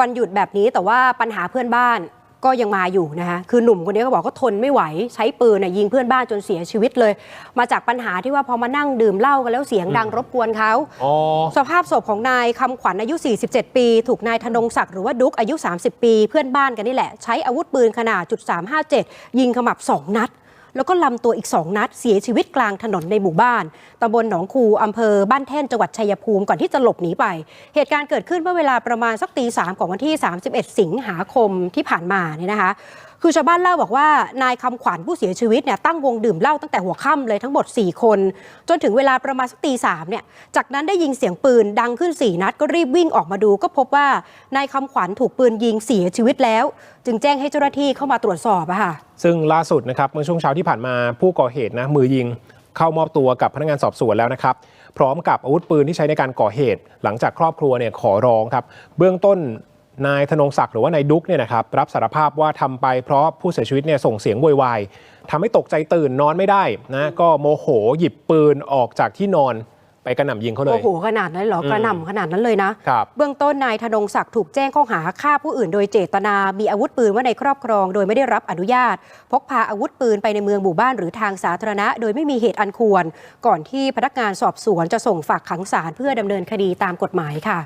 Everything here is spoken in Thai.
วันหยุดแบบนี้แต่ว่าปัญหาเพื่อนบ้านก็ยังมาอยู่นะคะคือหนุ่มคนนี้ก็บอกก็ทนไม่ไหว ใช้ปืนน่ะยิงเพื่อนบ้านจนเสียชีวิตเลย มาจากปัญหาที่ว่าพอมานั่งดื่มเหล้ากันแล้วเสียงดังรบกวนเขาอ๋อสภาพศพของนายคำขวัญอายุ 47 ปี ถูกนายธนงศักดิ์หรือว่าดุ๊กอายุ 30 ปี เพื่อนบ้านกันนี่แหละ ใช้อาวุธปืนขนาดจุด357 ยิงขมับ 2 นัด แล้วก็ลำตัวอีก 2 นัด เสียชีวิตกลางถนนในหมู่บ้านตำบลหนองคูอำเภอบ้านแท่นจังหวัดชัยภูมิก่อนที่จะหลบหนีไป เหตุการณ์เกิดขึ้นเมื่อเวลาประมาณสักตีสามของวันที่ 31 สิงหาคมที่ผ่านมาเนี่ยนะคะ คือชาวบ้านเล่าบอกว่านายคำขวัญผู้เสียชีวิตเนี่ยตั้งวงดื่มเหล้าตั้งแต่หัวค่ำเลยทั้งหมด 4 คน จนถึงเวลาประมาณสักตีสามเนี่ยจากนั้นได้ยินเสียงปืนดังขึ้น 4 นัดก็รีบวิ่งออกมาดู ก็พบว่านายคำขวัญถูกปืนยิงเสียชีวิตแล้ว จึงแจ้งให้เจ้าหน้าที่เข้ามาตรวจสอบอะค่ะซึ่งล่าสุดนะครับเมื่อช่วงเช้าที่ผ่านมาผู้ก่อเหตุนะมือยิงเข้ามอบตัวกับพนักงานสอบสวนแล้วนะครับพร้อมกับอาวุธปืนที่ใช้ในการก่อเหตุ หลังจากครอบครัวเนี่ยขอร้องครับ เบื้องต้น นายธนงศักดิ์หรือว่านายดุ๊กเนี่ยนะครับรับสารภาพว่าทำไปเพราะผู้เสียชีวิตเนี่ยส่งเสียงโวยวายทำให้ตกใจตื่นนอนไม่ได้นะก็โมโหหยิบปืนออกจากที่นอนไปกระหน่ำยิงเขาเลโอ้ยโหขนาดนั้นเหรออืมกระหน่ำขนาดนั้นเลยนะครับเบื้องต้นนายธนงศักดิ์ถูกแจ้งข้อหาฆ่าผู้อื่นโดยเจตนา มีอาวุธปืนไว้ในครอบครอง โดยไม่ได้รับอนุญาต พกพาอาวุธปืนไปในเมืองหมู่บ้านหรือทางสาธารณะ โดยไม่มีเหตุอันควร ก่อนที่พนักงานสอบสวนจะส่งฝากขังศาลเพื่อดำเนินคดีตามกฎหมายค่ะ